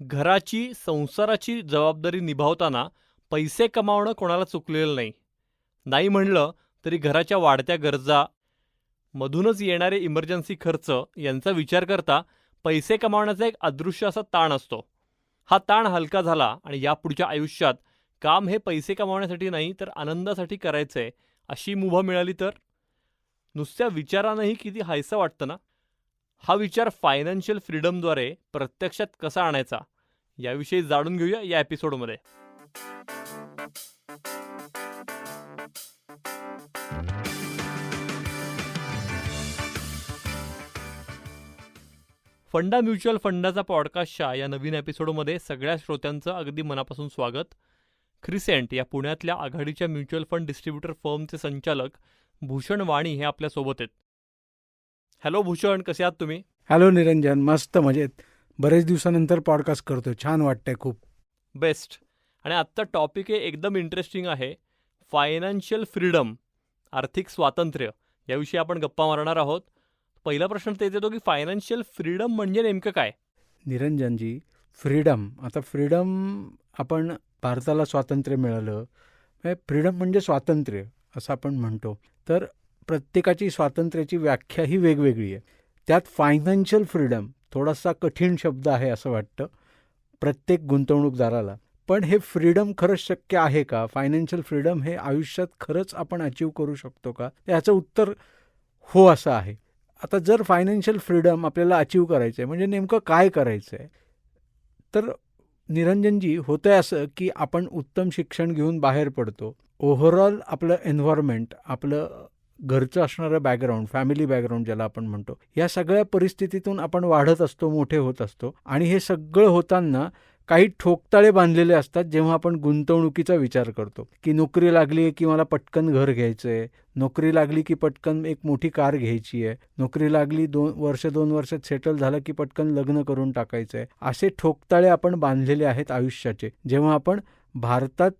घराची, संसाराची जबाबदारी निभावताना पैसे कमावणं कोणाला चुकलेलं नाही. नाही म्हणलं तरी घराच्या वाढत्या गरजा, मधूनच येणारे इमर्जन्सी खर्च यांचा विचार करता पैसे कमावण्याचा एक अदृश्य असा ताण असतो. हा ताण हलका झाला आणि यापुढच्या आयुष्यात काम हे पैसे कमावण्यासाठी नाही तर आनंदासाठी करायचंय अशी मुभा मिळाली तर? नुसत्या विचारानंही किती हायसं वाटतं ना? हा विचार फायनान्शियल फ्रीडमद्वारे प्रत्यक्षात कसा आणायचा याविषयी जाणून घेऊया या एपिसोडमध्ये. फंडा म्युच्युअल फंडाचा पॉडकास्टच्या या नवीन एपिसोडमध्ये सगळ्या श्रोत्यांचं अगदी मनापासून स्वागत. क्रिसेंट या पुण्यातल्या आघाडीच्या म्युच्युअल फंड डिस्ट्रीब्युटर फर्मचे संचालक भूषण वाणी हे आपल्यासोबत आहेत. हॅलो भूषण, कसे आहात तुम्ही? हॅलो निरंजन, मस्त मजेत. बरेच दिवसानंतर पॉडकास्ट करतोय. छान वाटतंय खूप. बेस्ट. आणि आजचा टॉपिक हे एकदम इंटरेस्टिंग आहे. फायनान्शियल फ्रीडम, आर्थिक स्वातंत्र्य याविषयी आपण गप्पा मारणार आहोत. पहिला प्रश्न तेच येतो की फायनान्शियल फ्रीडम म्हणजे नेमकं काय? निरंजनजी, फ्रीडम आता फ्रीडम आपण भारताला स्वातंत्र्य मिळालं. फ्रीडम म्हणजे स्वातंत्र्य असं आपण म्हणतो. तर प्रत्येकाची स्वातंत्र्याची व्याख्या ही वेगवेगळी आहे. त्यात फायनान्शियल फ्रीडम थोडासा कठीण शब्द आहे असं वाटतं प्रत्येक गुंतवणूकदाराला. पण हे फ्रीडम खरंच शक्य आहे का? फायनान्शियल फ्रीडम हे आयुष्यात खरंच आपण अचीव करू शकतो का? याचं उत्तर हो असं आहे. आता जर फायनान्शियल फ्रीडम आपल्याला अचीव करायचं आहे म्हणजे नेमकं काय करायचं आहे? तर निरंजनजी होतं आहे असं की आपण उत्तम शिक्षण घेऊन बाहेर पडतो. ओव्हरऑल आपलं एन्व्हायरमेंट आपलं घरचं असणारं बॅकग्राऊंड, फॅमिली बॅकग्राऊंड ज्याला आपण म्हणतो, या सगळ्या परिस्थितीतून आपण वाढत असतो, मोठे होत असतो. आणि हे सगळं होताना काही ठोकताळे बांधलेले असतात जेव्हा आपण गुंतवणुकीचा विचार करतो, की नोकरी लागली आहे की मला पटकन घर घ्यायचं आहे, नोकरी लागली की पटकन एक मोठी कार घ्यायची आहे, नोकरी लागली दोन वर्ष दोन वर्षात सेटल झालं की पटकन लग्न करून टाकायचं आहे. असे ठोकताळे आपण बांधलेले आहेत आयुष्याचे. जेव्हा आपण भारतात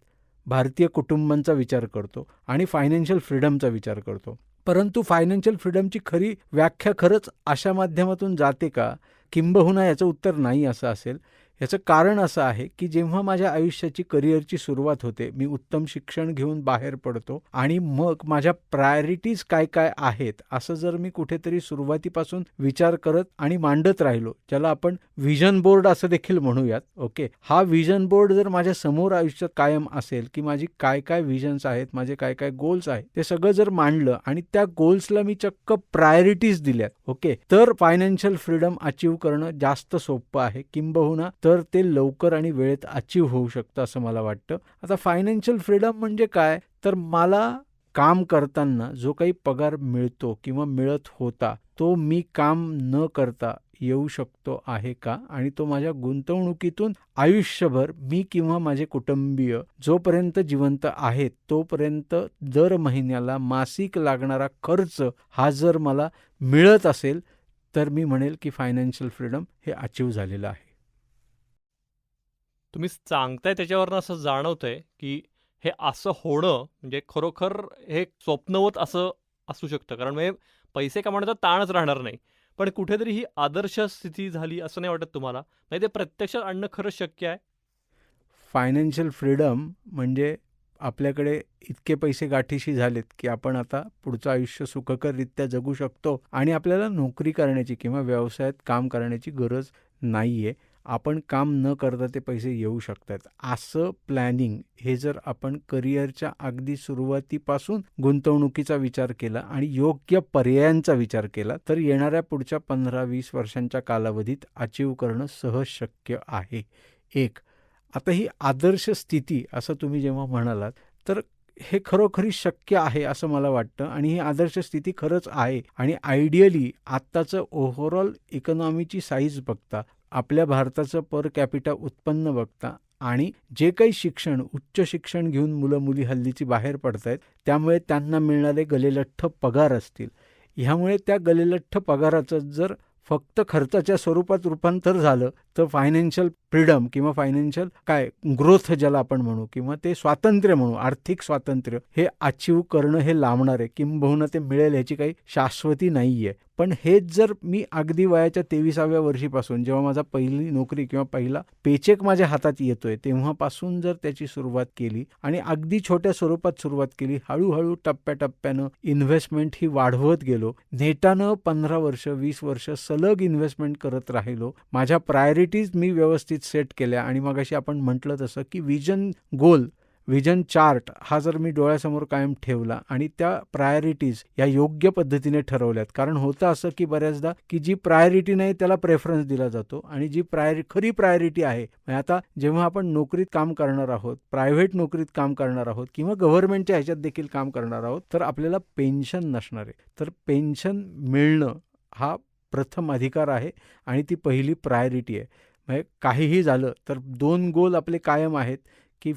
भारतीय कुटुंबांचा विचार करतो आणि फायनान्शियल फ्रीडमचा विचार करतो. परंतु फायनान्शियल फ्रीडमची खरी व्याख्या खरंच अशा माध्यमातून जाते का? किंबहुना याचं उत्तर नाही असं असेल. याचं कारण असं आहे की जेव्हा माझ्या आयुष्याची करिअरची सुरुवात होते, मी उत्तम शिक्षण घेऊन बाहेर पडतो आणि मग माझ्या प्रायोरिटीज काय काय आहेत असं जर मी कुठेतरी सुरुवातीपासून विचार करत आणि मांडत राहिलो, ज्याला आपण व्हिजन बोर्ड असं देखील म्हणूयात. ओके. हा व्हिजन बोर्ड जर माझ्यासमोर आयुष्यात कायम असेल की माझी काय काय व्हिजन्स आहेत, माझे काय काय गोल्स आहेत, ते सगळं जर मांडलं आणि त्या गोल्सला मी चक्क प्रायोरिटीज दिल्यात, ओके, तर फायनान्शियल फ्रीडम अचीव्ह करणं जास्त सोपं आहे. किंबहुना तर ते लवकर आणि वेळेत अचीव होऊ शकतं असं मला वाटतं. आता फायनान्शियल फ्रीडम म्हणजे काय? तर मला काम करताना जो काही पगार मिळतो किंवा मिळत होता, तो मी काम न करता येऊ शकतो आहे का? आणि तो माझ्या गुंतवणुकीतून आयुष्यभर मी किंवा माझे कुटुंबीय जोपर्यंत जिवंत आहेत, तोपर्यंत दर महिन्याला मासिक लागणारा खर्च हा जर मला मिळत असेल, तर मी म्हणेल की फायनान्शियल फ्रीडम हे अचीव झालेलं आहे. तुम्ही सांगताय त्याच्यावरनं असं जाणवतंय की हे असं होणं म्हणजे खरोखर हे स्वप्नवत असं असू शकतं. कारण म्हणजे पैसे कमावण्याचा ताणच राहणार नाही. पण कुठेतरी ही आदर्श स्थिती झाली असं नाही वाटत तुम्हाला? म्हणजे ते प्रत्यक्षात आणणं खरंच शक्य आहे? फायनान्शियल फ्रीडम म्हणजे आपल्याकडे इतके पैसे गाठीशी झालेत की आपण आता पुढचं आयुष्य सुखकररित्या जगू शकतो आणि आपल्याला नोकरी करण्याची किंवा व्यवसायात काम करण्याची गरज नाहीये. आपण काम न करता ते पैसे येऊ शकतात. असं प्लॅनिंग हे जर आपण करिअरच्या अगदी सुरुवातीपासून गुंतवणुकीचा विचार केला आणि योग्य पर्यायांचा विचार केला, तर येणाऱ्या पुढच्या 15-20 वर्षांच्या कालावधीत अचीव करणं सहज शक्य आहे. एक. आता ही आदर्श स्थिती असं तुम्ही जेव्हा म्हणालात, तर हे खरोखरी शक्य आहे असं मला वाटतं आणि ही आदर्श स्थिती खरंच आहे आणि आयडियली आत्ताचं ओव्हरऑल इकॉनॉमीची साईज बघता, आपल्या भारताचं पर कॅपिटा उत्पन्न बघता आणि जे काही शिक्षण, उच्च शिक्षण घेऊन मुलं-मुली हल्लीची बाहेर पडत आहेत त्यामुळे त्यांना मिळणारे गलेलठ्ठ पगार असतील. ह्यामुळे त्या गलेलठ्ठ पगाराचं जर फक्त खर्चाच्या स्वरूपात रूपांतर झालं, तर फायनान्शियल फ्रीडम किंवा फायनान्शियल काय ग्रोथ ज्याला आपण म्हणू किंवा ते स्वातंत्र्य म्हणू आर्थिक स्वातंत्र्य हे अचीव करणं हे लांबणार आहे. किंबहुना ते मिळेल ह्याची काही शाश्वती नाही आहे पण हेच जर मी अगदी वयाच्या तेविसाव्या वर्षीपासून जेव्हा माझा पहिली नोकरी किंवा पहिला पेचेक माझ्या हातात येतोय तेव्हापासून जर त्याची सुरुवात केली आणि अगदी छोट्या स्वरूपात सुरुवात केली हळूहळू टप्प्याटप्प्यानं इन्व्हेस्टमेंट ही वाढवत गेलो नेटानं पंधरा वर्ष वीस वर्ष सलग इन्व्हेस्टमेंट करत राहिलो माझ्या प्रायोरिटीज मी व्यवस्थित सेट केल्या आणि मग अशी आपण म्हटलं तसं की विजन गोल विजन चार्ट हा जर मी डोळ्यासमोर कायम ठेवला आणि त्या प्रायोरिटीज या योग्य पद्धतीने ठरवल्यात. कारण होतं असं की बऱ्याचदा की जी प्रायोरिटी नाही त्याला प्रेफरन्स दिला जातो आणि जी प्रायोरि खरी प्रायोरिटी आहे म्हणजे आता जेव्हा आपण नोकरीत काम करणार आहोत प्रायव्हेट नोकरीत काम करणार आहोत किंवा गव्हर्नमेंटच्या ह्याच्यात देखील काम करणार आहोत तर आपल्याला पेन्शन नसणार आहे. तर पेन्शन मिळणं हा प्रथम अधिकार आहे आणि ती पहिली प्रायोरिटी आहे. म्हणजे काहीही झालं तर दोन गोल आपले कायम आहेत की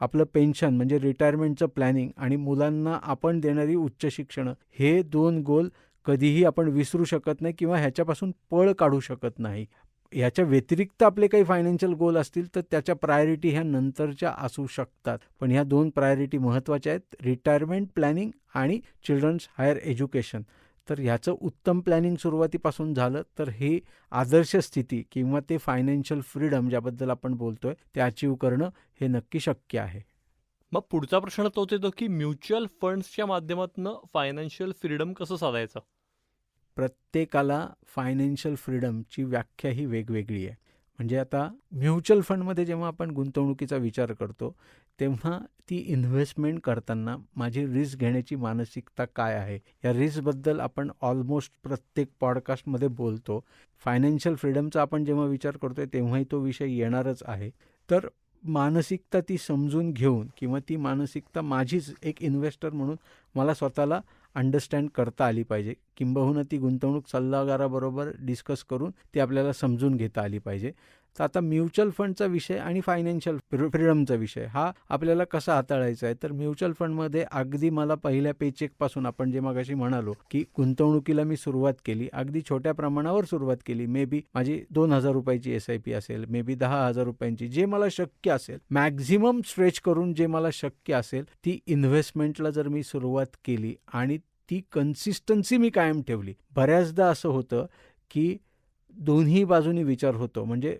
आपलं पेन्शन म्हणजे रिटायरमेंटचं प्लॅनिंग आणि मुलांना आपण देणारी उच्च शिक्षणं हे दोन गोल कधीही आपण विसरू शकत नाही किंवा ह्याच्यापासून पळ काढू शकत नाही. ह्याच्या व्यतिरिक्त आपले काही फायनान्शियल गोल असतील तर त्याच्या प्रायोरिटी ह्या नंतरच्या असू शकतात. पण ह्या दोन प्रायोरिटी महत्त्वाच्या आहेत रिटायरमेंट प्लॅनिंग आणि चिल्ड्रन्स हायर एज्युकेशन तर ह्याचं उत्तम प्लॅनिंग सुरुवातीपासून झालं तर हे आदर्श स्थिती किंवा ते फायनान्शियल फ्रीडम ज्याबद्दल आपण बोलतोय ते अचीव करणं हे नक्की शक्य आहे. मग पुढचा प्रश्न तोच येतो की म्युच्युअल फंड्सच्या माध्यमातून फायनान्शियल फ्रीडम कसं साधायचं? प्रत्येकाला फायनान्शियल फ्रीडमची व्याख्या ही वेगवेगळी आहे. म्हणजे आता म्युच्युअल फंडमध्ये जेव्हा आपण गुंतवणुकीचा विचार करतो तेव्हा ती इन्व्हेस्टमेंट करताना माझी रिस्क घेण्याची मानसिकता काय आहे? या रिस्कबद्दल आपण ऑलमोस्ट प्रत्येक पॉडकास्टमध्ये बोलतो. फायनान्शियल फ्रीडमचा आपण जेव्हा विचार करतोय तेव्हाही तो विषय येणारच आहे. तर मानसिकता ती समजून घेऊन किंवा ती मानसिकता माझीच एक इन्व्हेस्टर म्हणून मला स्वतःला अंडरस्टँड करता आली पाहिजे. किंबहुना ती गुंतवणूक सल्लागाराबरोबर डिस्कस करून ती आपल्याला समजून घेता आली पाहिजे. तर आता म्युच्युअल फंडचा विषय आणि फायनान्शियल फ्रीडमचा विषय हा आपल्याला कसा हाताळायचा आहे? तर म्युच्युअल फंडमध्ये अगदी मला पहिल्या पेचेकपासून आपण जे मगाशी म्हणालो की गुंतवणुकीला मी सुरुवात केली अगदी छोट्या प्रमाणावर सुरुवात केली. मे बी माझी दोन हजार रुपयाची एस आय पी असेल मे बी दहा हजार रुपयांची जे मला शक्य असेल मॅक्झिमम स्ट्रेच करून जे मला शक्य असेल ती इन्व्हेस्टमेंटला जर मी सुरुवात केली आणि ती कन्सिस्टन्सी मी कायम ठेवली. बऱ्याचदा असं होतं की दोन्ही बाजूनी विचार होतो. म्हणजे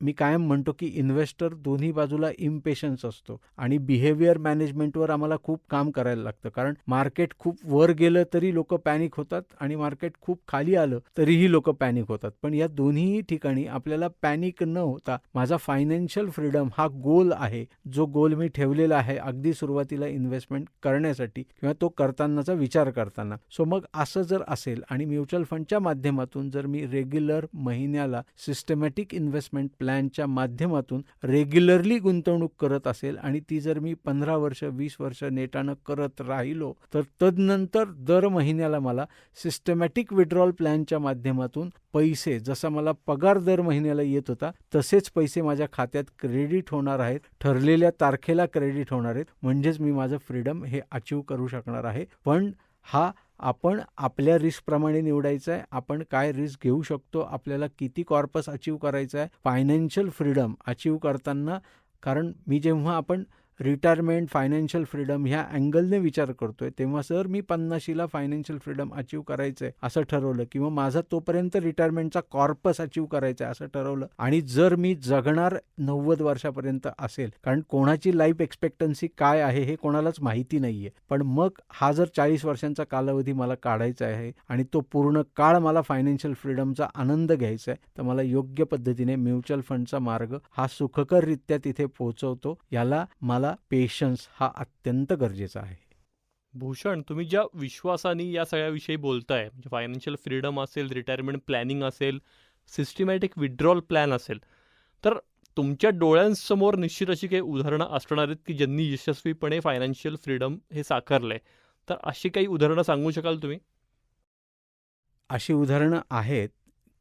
मी कायम म्हणतो की इन्व्हेस्टर दोन्ही बाजूला इम्पेशन्स असतो आणि बिहेवियर मॅनेजमेंटवर आम्हाला खूप काम करायला लागतं. कारण मार्केट खूप वर गेलं तरी लोक पॅनिक होतात आणि मार्केट खूप खाली आलं तरीही लोक पॅनिक होतात. पण या दोन्ही ठिकाणी आपल्याला पॅनिक न होता माझा फायनान्शियल फ्रीडम हा गोल आहे जो गोल मी ठेवलेला आहे अगदी सुरुवातीला इन्व्हेस्टमेंट करण्यासाठी किंवा तो करतानाचा विचार करताना. सो मग असं जर असेल आणि म्युच्युअल फंडच्या माध्यमातून जर मी रेग्युलर महिन्याला सिस्टमॅटिक इन्व्हेस्टमेंट प्लॅन प्लॅनच्या माध्यमातून रेग्युलरली गुंतवणूक करत असेल आणि ती जर मी पंधरा वर्ष वीस वर्ष नेटानं करत राहिलो तर तदनंतर दर महिन्याला मला सिस्टमॅटिक विड्रॉल प्लॅनच्या माध्यमातून पैसे जसा मला पगार दर महिन्याला येत होता तसेच पैसे माझ्या खात्यात क्रेडिट होणार आहेत ठरलेल्या तारखेला क्रेडिट होणार आहेत. म्हणजेच मी माझं फ्रीडम हे अचीव करू शकणार आहे. पण हा आपण आपल्या रिस्कप्रमाणे निवडायचं आहे आपण काय रिस्क घेऊ शकतो आपल्याला किती कॉर्पस अचीव करायचं आहे फायनान्शियल फ्रीडम अचीव करताना कारण मी जेव्हा आपण रिटायरमेंट फायनान्शियल फ्रीडम ह्या अँगलने विचार करतोय तेव्हा सर मी पन्नाशीला फायनान्शियल फ्रीडम अचीव करायचं आहे असं ठरवलं किंवा माझा तोपर्यंत रिटायरमेंटचा कॉर्पस अचीव करायचा आहे असं ठरवलं. आणि जर मी जगणार नव्वद वर्षापर्यंत असेल कारण कोणाची लाईफ एक्सपेक्टन्सी काय आहे हे कोणालाच माहिती नाही आहे पण मग हा जर चाळीस वर्षांचा कालावधी मला काढायचा आहे आणि तो पूर्ण काळ मला फायनान्शियल फ्रीडमचा आनंद घ्यायचा आहे तर मला योग्य पद्धतीने म्युच्युअल फंडचा मार्ग हा सुखकररित्या तिथे पोहोचवतो. याला मला पेशन्स हा अत्यंत गरजेचा आहे. भूषण तुम्ही ज्या विश्वासाने या सगळ्याविषयी बोलताय म्हणजे फायनान्शियल फ्रीडम असेल रिटायरमेंट प्लॅनिंग असेल सिस्टमॅटिक विड्रॉल प्लॅन असेल तर तुमच्या डोळ्यांसमोर निश्चित अशी काही उदाहरणं असणार आहेत की ज्यांनी यशस्वीपणे फायनान्शियल फ्रीडम हे साकारलंय. तर अशी काही उदाहरणं सांगू शकाल तुम्ही? अशी उदाहरणं आहेत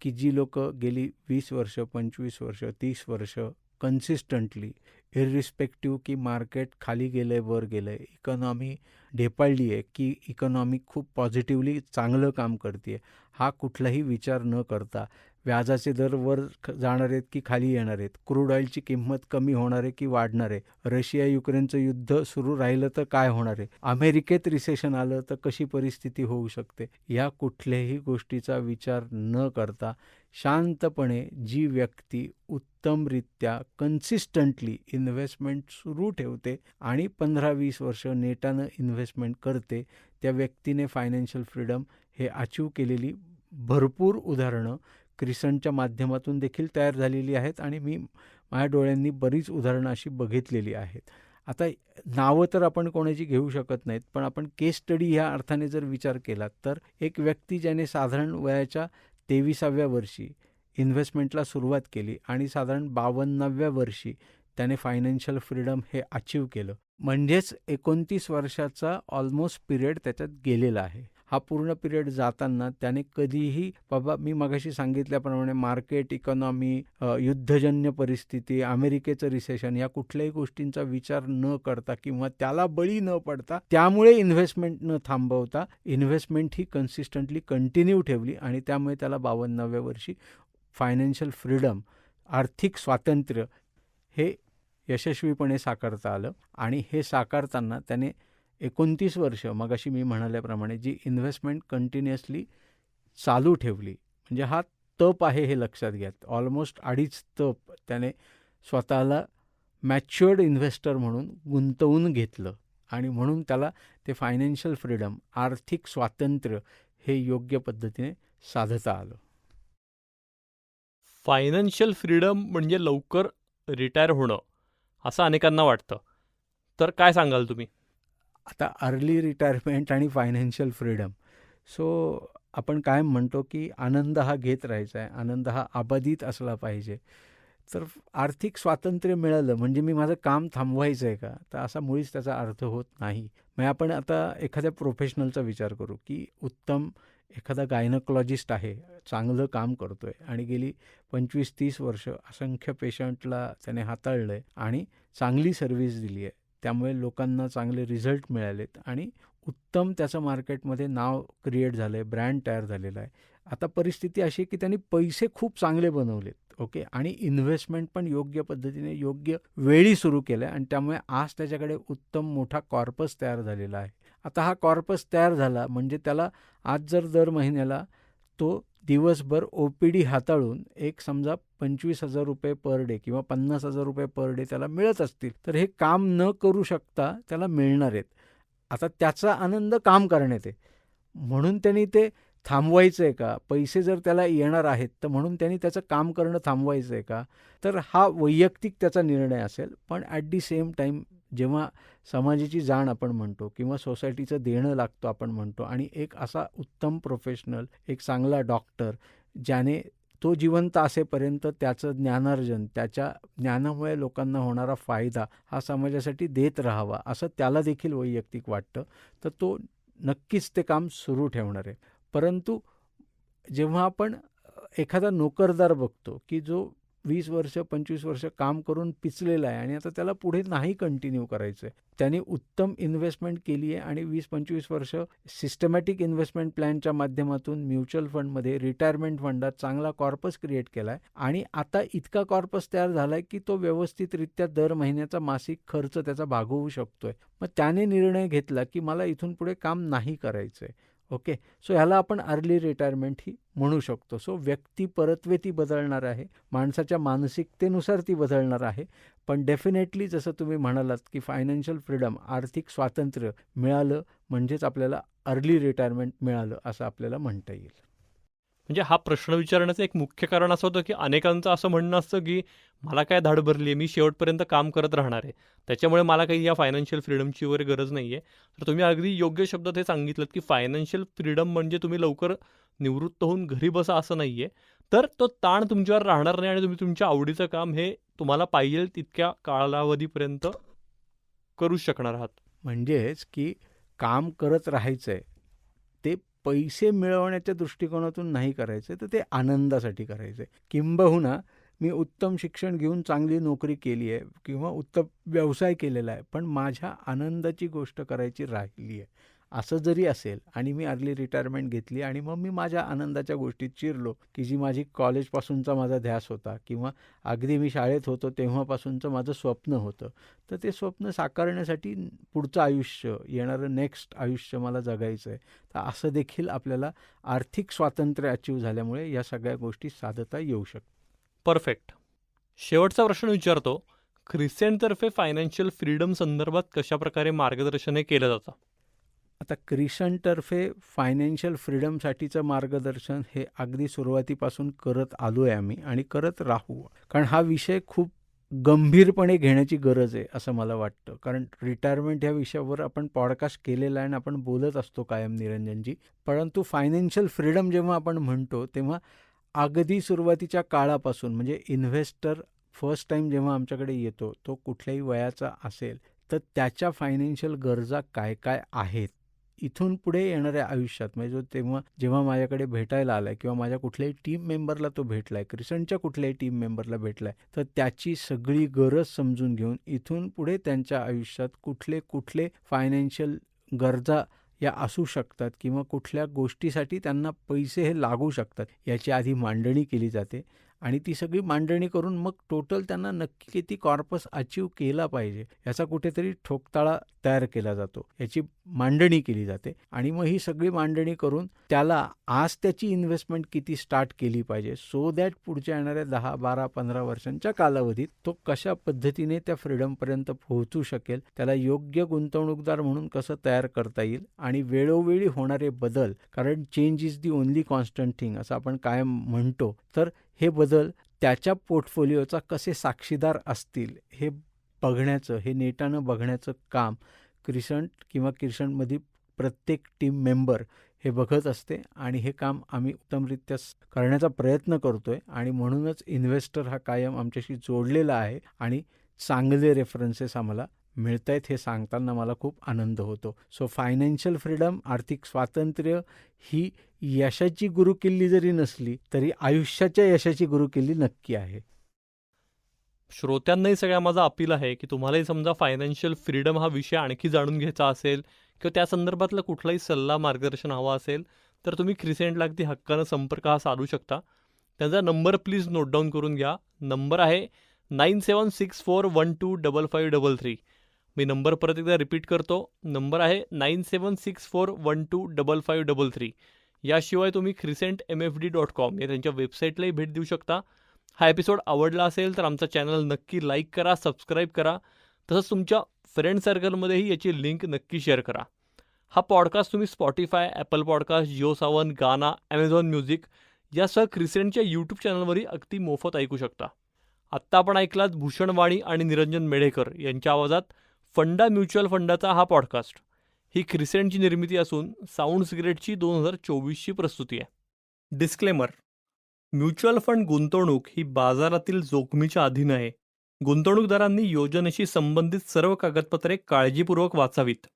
की जी लोक गेली वीस वर्ष पंचवीस वर्ष तीस वर्ष कन्सिस्टंटली इरिस्पेक्टिव्ह की मार्केट खाली गेलं आहे वर गेलं आहे इकॉनॉमी ढेपाळली आहे की इकॉनॉमी खूप पॉझिटिव्हली चांगलं काम करते आहे हा कुठलाही विचार न करता व्याजाचे दर वर जाणार आहेत की खाली येणार आहेत? क्रूड ऑइलची किंमत कमी होणार आहे की वाढणार आहे? रशिया युक्रेनचं युद्ध सुरू राहिलं तर काय होणार आहे? अमेरिकेत रिसेशन आलं तर कशी परिस्थिती होऊ शकते? या कुठल्याही गोष्टीचा विचार न करता शांतपणे जी व्यक्ती उत्तमरित्या कन्सिस्टंटली इन्व्हेस्टमेंट सुरू ठेवते आणि पंधरा वीस वर्ष नेटानं इन्व्हेस्टमेंट करते त्या व्यक्तीने फायनान्शियल फ्रीडम हे अचीव केलेली भरपूर उदाहरणं क्रिसंटच्या माध्यमातून देखील तयार झालेली आहेत आणि मी माझ्या डोळ्यांनी बरीच उदाहरणं अशी बघितलेली आहेत. आता नावं तर आपण कोणाची घेऊ शकत नाहीत पण आपण केस स्टडी ह्या अर्थाने जर विचार केला तर एक व्यक्ती ज्याने साधारण वयाच्या तेविसाव्या वर्षी इन्व्हेस्टमेंटला सुरुवात केली आणि साधारण बावन्नाव्या वर्षी त्याने फायनान्शियल फ्रीडम हे अचीव केलं. म्हणजेच एकोणतीस वर्षाचा ऑलमोस्ट पिरियड त्याच्यात गेलेला आहे. हा पूर्ण पिरियड जाताना त्याने कधीही बाबा मी मगाशी सांगितल्याप्रमाणे मार्केट इकॉनॉमी युद्धजन्य परिस्थिती अमेरिकेचं रिसेशन या कुठल्याही गोष्टींचा विचार न करता किंवा त्याला बळी न पडता त्यामुळे इन्व्हेस्टमेंट न थांबवता इन्व्हेस्टमेंट ही कन्सिस्टंटली कंटिन्यू ठेवली आणि त्यामुळे त्याला बावन्नाव्या वर्षी फायनान्शियल फ्रीडम आर्थिक स्वातंत्र्य हे यशस्वीपणे साकारता आलं आणि हे साकारताना त्याने एकोणतीस वर्ष मगाशी मी म्हणाल्याप्रमाणे जी इन्व्हेस्टमेंट कंटिन्युअसली चालू ठेवली म्हणजे हा तप आहे हे लक्षात घ्या. ऑलमोस्ट अडीच तप त्याने स्वतःला मॅच्युअर्ड इन्व्हेस्टर म्हणून गुंतवून घेतलं आणि म्हणून त्याला ते फायनान्शियल फ्रीडम आर्थिक स्वातंत्र्य हे योग्य पद्धतीने साधता आलं. फायनान्शियल फ्रीडम म्हणजे लवकर रिटायर होणं असं अनेकांना वाटतं. तर काय सांगाल तुम्ही? आता अर्ली रिटायरमेंट आणि फायनान्शियल फ्रीडम. सो आपण काय म्हणतो की आनंद हा घेत राहायचा आहे आनंद हा अबाधित असला पाहिजे. तर आर्थिक स्वातंत्र्य मिळालं म्हणजे मी माझं काम थांबवायचं आहे का? तर असा मुळीच त्याचा अर्थ होत नाही. मग आपण आता एखाद्या प्रोफेशनलचा विचार करू की उत्तम एखादा गायनकॉलॉजिस्ट आहे चांगलं काम करतो आहे आणि गेली पंचवीस तीस वर्ष असंख्य पेशंटला त्याने हाताळलं आहे आणि चांगली सर्व्हिस दिली आहे त्यामुळे लोकांना चांगले रिझल्ट मिळालेत. आणि उत्तम त्याचं मार्केटमध्ये नाव क्रिएट झालं आहे ब्रँड तयार झालेला आहे. आता परिस्थिती अशी आहे की त्यांनी पैसे खूप चांगले बनवलेत ओके आणि इन्व्हेस्टमेंट पण योग्य पद्धतीने योग्य वेळी सुरू केलं आहे आणि त्यामुळे आज त्याच्याकडे उत्तम मोठा कॉर्पस तयार झालेला आहे. आता हा कॉर्पस तयार झाला म्हणजे त्याला आज जर दर महिन्याला तो दिवसभर ओ पी डी हाताळून एक समजा पंचवीस हजार रुपये पर डे किंवा पन्नास हजार रुपये पर डे त्याला मिळत असतील तर हे काम न करू शकता त्याला मिळणार आहेत. आता त्याचा आनंद काम करण्यात आहे. म्हणून त्यांनी ते थांबवायचं आहे का? पैसे जर त्याला येणार आहेत तर म्हणून त्यांनी त्याचं काम करणं थांबवायचं आहे का? तर हा वैयक्तिक त्याचा निर्णय असेल पण ॲट दी सेम टाईम जेव्हा समाजाची जाण आपण म्हणतो किंवा सोसायटीचं देणं लागतो आपण म्हणतो आणि एक असा उत्तम प्रोफेशनल एक चांगला डॉक्टर ज्याने तो जिवंत असेपर्यंत त्याचं ज्ञानार्जन त्याच्या ज्ञानामुळे लोकांना होणारा फायदा हा समाजासाठी देत राहावा असं त्याला देखील वैयक्तिक वाटतं. तर तो नक्कीच ते काम सुरू ठेवणार आहे. परंतु जेव्हा आपण एखादा नोकरदार बघतो की जो वीस वर्ष पंचवीस वर्ष काम करून पिचलेला आहे आणि आता त्याला पुढे नाही कंटिन्यू करायचं आहे. त्याने उत्तम इन्व्हेस्टमेंट केली आहे आणि वीस पंचवीस वर्ष सिस्टमॅटिक इन्व्हेस्टमेंट प्लॅनच्या माध्यमातून म्युच्युअल फंडमध्ये रिटायरमेंट फंडात चांगला कॉर्पस क्रिएट केला आहे. आणि आता इतका कॉर्पस तयार झाला आहे की तो व्यवस्थितरित्या दर महिन्याचा मासिक खर्च त्याचा भागवू शकतोय. मग त्याने निर्णय घेतला की मला इथून पुढे काम नाही करायचं आहे ओके. सो ह्याला आपण अर्ली रिटायरमेंट ही म्हणू शकतो. सो व्यक्ती परत्वे ती बदलणार आहे. माणसाच्या मानसिकतेनुसार ती बदलणार आहे. पण डेफिनेटली जसं तुम्ही म्हणालात की फायनान्शियल फ्रीडम आर्थिक स्वातंत्र्य मिळालं म्हणजेच आपल्याला अर्ली रिटायरमेंट मिळालं असं आपल्याला म्हणता येईल. म्हणजे हा प्रश्न विचारण्याचं एक मुख्य कारण असं होतं की अनेकांचं असं म्हणणं असतं की मला काय धाड भरली आहे मी शेवटपर्यंत काम करत राहणार आहे. त्याच्यामुळे मला काही या फायनान्शियल फ्रीडमची वगैरे गरज नाही आहे तर तुम्ही अगदी योग्य शब्दात हे सांगितलं की फायनान्शियल फ्रीडम म्हणजे तुम्ही लवकर निवृत्त होऊन घरी बसा असं नाही आहे तर तो ताण तुमच्यावर राहणार नाही आणि तुम्ही तुमच्या आवडीचं काम हे तुम्हाला पाहिजे तितक्या कालावधीपर्यंत करू शकणार आहात. म्हणजेच की काम करत राहायचं आहे पैसे मिळवण्याच्या दृष्टिकोनातून नाही करायचं तर ते आनंदासाठी करायचं. आहे किंबहुना मी उत्तम शिक्षण घेऊन चांगली नोकरी केली आहे किंवा उत्तम व्यवसाय केलेला आहे पण माझ्या आनंदाची गोष्ट करायची राहिली आहे. असं जरी असेल आणि मी अर्ली रिटायरमेंट घेतली आणि मग मी माझ्या आनंदाच्या गोष्टीत चिरलो की जी माझी कॉलेजपासूनचा माझा ध्यास होता किंवा अगदी मी शाळेत होतो तेव्हापासूनचं माझं स्वप्न होतं तर ते स्वप्न साकारण्यासाठी पुढचं आयुष्य येणारं नेक्स्ट आयुष्य मला जगायचं आहे तर असं देखील आपल्याला आर्थिक स्वातंत्र्य अचीव झाल्यामुळे या सगळ्या गोष्टी साधता येऊ शकतात. परफेक्ट शेवटचा प्रश्न विचारतो क्रिसेंटतर्फे फायनान्शियल फ्रीडम संदर्भात कशाप्रकारे मार्गदर्शन हे केलं जातं? आता क्रिशनतर्फे फायनान्शियल फ्रीडमसाठीचं मार्गदर्शन हे अगदी सुरुवातीपासून करत आलो आहे आम्ही आणि करत राहू. कारण हा विषय खूप गंभीरपणे घेण्याची गरज आहे असं मला वाटतं. कारण रिटायरमेंट ह्या विषयावर आपण पॉडकास्ट केलेला आहे आणि आपण बोलत असतो कायम निरंजनजी. परंतु फायनान्शियल फ्रीडम जेव्हा आपण म्हणतो तेव्हा अगदी सुरुवातीच्या काळापासून म्हणजे इन्व्हेस्टर फर्स्ट टाईम जेव्हा आमच्याकडे येतो तो कुठल्याही वयाचा असेल तर त्याच्या फायनान्शियल गरजा काय काय आहेत? इथून पुढे येणाऱ्या आयुष्यात म्हणजे जो तेव्हा जेव्हा माझ्याकडे भेटायला आलाय किंवा माझ्या कुठल्याही टीम मेंबरला तो भेटलाय क्रिसनच्या कुठल्याही टीम मेंबरला भेटलाय तर त्याची सगळी गरज समजून घेऊन इथून पुढे त्यांच्या आयुष्यात कुठले कुठले फायनान्शियल गरजा या असू शकतात किंवा कुठल्या गोष्टीसाठी त्यांना पैसे हे लागू शकतात याची आधी मांडणी केली जाते. आणि ती सगळी मांडणी करून मग टोटल त्यांना नक्की किती कॉर्पस अचीव केला पाहिजे याचा कुठेतरी ठोकताळा तयार केला जातो. याची मांडणी केली जाते. आणि मग ही सगळी मांडणी करून त्याला आज त्याची इन्व्हेस्टमेंट किती स्टार्ट केली पाहिजे सो दॅट पुढच्या येणाऱ्या दहा बारा पंधरा वर्षांच्या कालावधीत तो कशा पद्धतीने त्या फ्रीडमपर्यंत पोहोचू शकेल त्याला योग्य गुंतवणूकदार म्हणून कसं तयार करता येईल आणि वेळोवेळी होणारे बदल कारण change is the only constant thing असं आपण कायम म्हणतो. तर हे बदल त्याच्या पोर्टफोलिओचा कसे साक्षीदार असतील हे बघण्याचं हे नेटानं बघण्याचं काम क्रिसंट किंवा क्रिसंटमधील प्रत्येक टीम मेंबर हे बघत असते आणि हे काम आम्ही उत्तमरित्या करण्याचा प्रयत्न करतोय आणि म्हणूनच इन्व्हेस्टर हा कायम आमच्याशी जोडलेला आहे आणि चांगले रेफरन्सेस आम्हाला मिळत आहेत हे सांगताना मला खूप आनंद होतो. सो फायनान्शियल फ्रीडम आर्थिक स्वातंत्र्य ही यशाची गुरुकिल्ली जरी नसली तरी आयुष्याच्या यशाची गुरुकिल्ली नक्की आहे. श्रोत्यांनाही सगळ्या माझा अपील आहे की तुम्हालाही समजा फायनान्शियल फ्रीडम हा विषय आणखी जाणून घ्यायचा असेल किंवा त्या संदर्भातला कुठलाही सल्ला मार्गदर्शन हवा असेल तर तुम्ही क्रिसेंटला अगदी हक्कानं संपर्क हा साधू शकता. त्यांचा नंबर प्लीज नोट डाऊन करून घ्या. नंबर आहे nine seven six four one two double five double three मी नंबर परत एकदा रिपीट करतो. नंबर आहे nine seven six four one two double five double three याशिवाय तुम्ही Crescent M F D dot com या त्यांच्या वेबसाईटलाही भेट देऊ शकता. हा एपिसोड आवडला असेल तर आमचा चॅनल नक्की लाईक करा सबस्क्राईब करा. तसंच तुमच्या फ्रेंड सर्कलमध्येही याची लिंक नक्की शेअर करा. हा पॉडकास्ट तुम्ही Spotify Apple podcast Jio Saavn Gaana Amazon music यासह क्रिसेंटच्या यूट्यूब चॅनलवरही अगदी मोफत ऐकू शकता. आत्ता आपण ऐकलात भूषण वाणी आणि निरंजन मेढेकर यांच्या आवाजात फंडा म्युच्युअल फंडाचा हा पॉडकास्ट ही क्रिसेंटची निर्मिती असून साऊंड सिगरेटची दोन हजार चोवीसची प्रस्तुती आहे. डिस्क्लेमर म्युच्युअल फंड गुंतवणूक ही बाजारातील जोखमीच्या अधीन आहे. गुंतवणूकदारांनी योजनेशी संबंधित सर्व कागदपत्रे काळजीपूर्वक वाचावीत.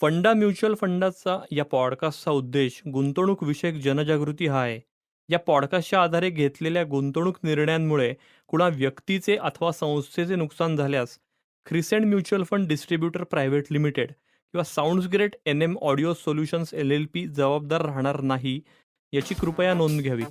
फंडा म्युच्युअल फंडाचा या पॉडकास्टचा उद्देश गुंतवणूक विषयक जनजागृती हा आहे. या पॉडकास्टच्या आधारे घेतलेल्या गुंतवणूक निर्णयांमुळे कुणा व्यक्तीचे अथवा संस्थेचे नुकसान झाल्यास Crescent mutual fund distributor private limited किंवा sounds great N M audio solutions L L P जबाबदार राहणार नाही याची कृपया नोंद घ्यावी.